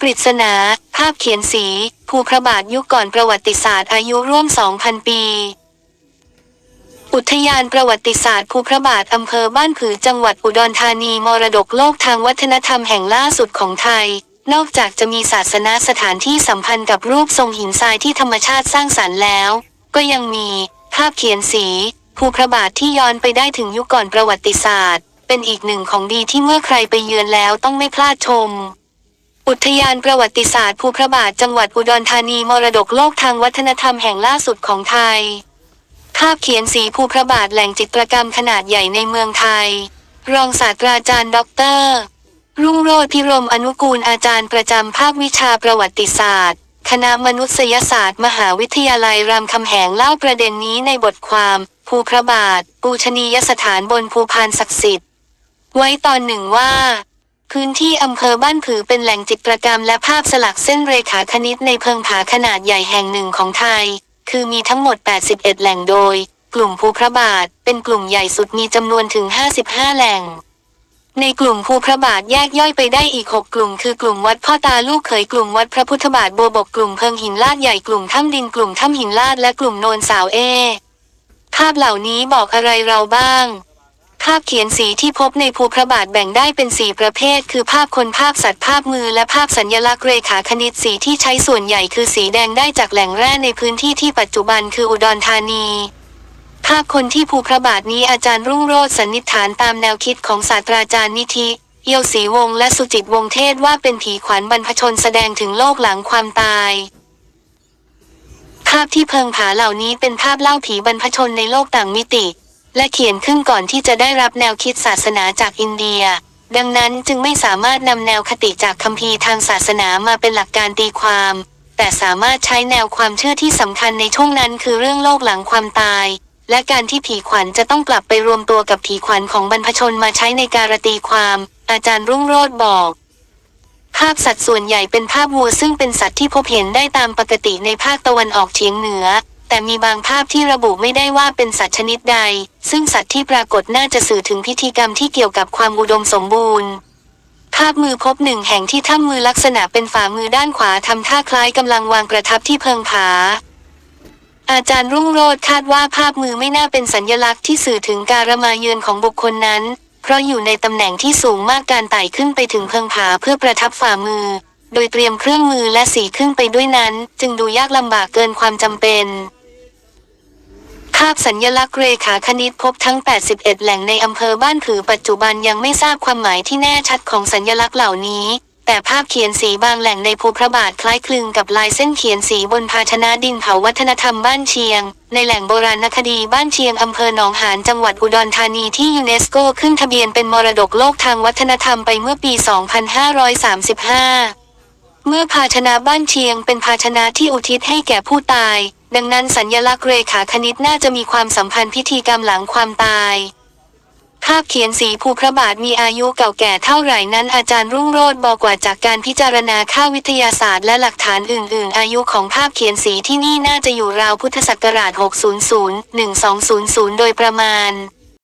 ปริศนา ภาพเขียนสี ภูพระบาทยุคก่อนประวัติศาสตร์อายุร่วม 2,000 ปี อุทยานประวัติศาสตร์ภูพระบาทอำเภอบ้านผือจังหวัดอุดรธานีมรดกโลกทางวัฒนธรรมแห่งล่าสุดของไทย นอกจากจะมีศาสนาสถานที่สัมพันธ์กับรูปทรงหินทรายที่ธรรมชาติสร้างสรรค์แล้ว ก็ยังมี ภาพเขียนสีภูพระบาทที่ย้อนไปได้ถึงยุคก่อนประวัติศาสตร์ เป็นอีกหนึ่งของดีที่เมื่อใครไปเยือนแล้วต้องไม่พลาดชม อุทยานประวัติศาสตร์ภูพระบาทจังหวัดอุดรธานีมรดกโลกทางวัฒนธรรมแห่งล่าสุดของไทย ภาพเขียนสีภูพระบาทแหล่งจิตรกรรมขนาดใหญ่ในเมืองไทย รองศาสตราจารย์ด็อกเตอร์รุ่งโรจน์พิรมอนุกูลอาจารย์ประจำภาควิชาประวัติศาสตร์ คณะมนุษยศาสตร์ มหาวิทยาลัยรามคำแหงเล่าประเด็นนี้ในบทความ ภูพระบาท ปูชนียสถานบนภูพานศักดิ์สิทธิ์ ไว้ตอนหนึ่งว่า พื้นที่อำเภอบ้านผือเป็นแหล่งจิตรกรรมและภาพสลักเส้นเรขาคณิตในเพิงผาขนาดใหญ่แห่งหนึ่งของไทย คือมีทั้งหมด 81 แหล่งโดย กลุ่มภูพระบาท เป็นกลุ่มใหญ่สุดมีจำนวนถึง 55 แหล่ง ในกลุ่มภูพระบาทแยกย่อยไปได้อีก 6 กลุ่ม คือกลุ่มวัดพ่อตาลูกเขยกลุ่มวัดพระพุทธบาทบัวบกกลุ่มเพิงหินลาดใหญ่กลุ่มถ้ำดินกลุ่มถ้ำหินลาดและกลุ่มโนนสาวเอ ภาพเหล่านี้บอกอะไรเราบ้าง ภาพเขียนสีที่พบในภูพระบาทแบ่งได้เป็นสีประเภท คือภาพคนภาพสัตว์ภาพมือและภาพสัญญลักษณ์เรขาคณิตสีที่ใช้ส่วนใหญ่คือสีแดงได้จากแหล่งแร่ในพื้นที่ที่ปัจจุบันคืออุดรธานี ภาพคนที่ภูพระบาทนี้อาจารย์รุ่งโรจน์สันนิษฐานตามแนวคิดของศาสตราจารย์นิธิเอียวศรีวงศ์และสุจิตวงศ์เทศว่าเป็นผีขวัญบรรพชนแสดงถึงโลกหลังความตายภาพที่เพิงผาเหล่านี้เป็นภาพเล่าผีบรรพชนในโลกต่างมิติ และเขียนขึ้นก่อนที่จะได้รับแนวคิดศาสนาจากอินเดีย ดังนั้นจึงไม่สามารถนำแนวคติจากคัมภีร์ทางศาสนามาเป็นหลักการตีความ แต่สามารถใช้แนวความเชื่อที่สำคัญในช่วงนั้นคือเรื่องโลกหลังความตาย และการที่ผีขวัญจะต้องกลับไปรวมตัวกับผีขวัญของบรรพชนมาใช้ในการตีความ อาจารย์รุ่งโรจน์บอกภาพสัตว์ส่วนใหญ่เป็นภาพวัวซึ่งเป็นสัตว์ที่พบเห็นได้ตามปกติในภาคตะวันออกเฉียงเหนือ แต่มีบางภาพที่ระบุไม่ได้ว่าเป็นสัตว์ชนิดใด ซึ่งสัตว์ที่ปรากฏน่าจะสื่อถึงพิธีกรรมที่เกี่ยวกับความอุดมสมบูรณ์ ภาพมือพบหนึ่งแห่งที่ถ้ำมือลักษณะเป็นฝ่ามือด้านขวาทำท่าคล้ายกำลังวางประทับที่เพิงผาอาจารย์รุ่งโรจน์คาดว่าภาพมือไม่น่าเป็นสัญญลักษณ์ที่สื่อถึงการมาเยือนของบุคคลนั้น เพราะอยู่ในตำแหน่งที่สูงมากการไต่ขึ้นไปถึงเพิงผาเพื่อประทับฝ่ามือ โดยเตรียมเครื่องมือและสีขึ้นไปด้วยนั้น จึงดูยากลำบากเกินความจำเป็นาพสัญญลักษณ์เรขาคณิตพบทั้ง 81 แหล่งในอำเภอบ้านผือปัจจุบันยังไม่ทราบความหมายที่แน่ชัดของสัญญลักษณ์เหล่านี้ แต่ภาพเขียนสีบางแหล่งในภูพระบาทคล้ายคลึงกับลายเส้นเขียนสีบนภาชนะดินเผาวัฒนธรรมบ้านเชียง ในแหล่งโบราณคดีบ้านเชียงอำเภอหนองหานจังหวัดอุดรธานีที่ยูเนสโกขึ้นทะเบียนเป็นมรดกโลกทางวัฒนธรรมไปเมื่อปี 2535 เมื่อภาชนะบ้านเชียงเป็นภาชนะที่อุทิศให้แก่ผู้ตาย ดังนั้นสัญญลักษณ์เรขาคณิตน่าจะมีความสัมพันธ์พิธีกรรมหลังความตาย ภาพเขียนสีภูพระบาทมีอายุเก่าแก่เท่าไหร่นั้นอาจารย์รุ่งโรจน์บอกว่าจากการพิจารณาค่าวิทยาศาสตร์และหลักฐานอื่น ๆ อายุของภาพเขียนสีที่นี่น่าจะอยู่ราวพุทธศักราช 600 1200 โดยประมาณ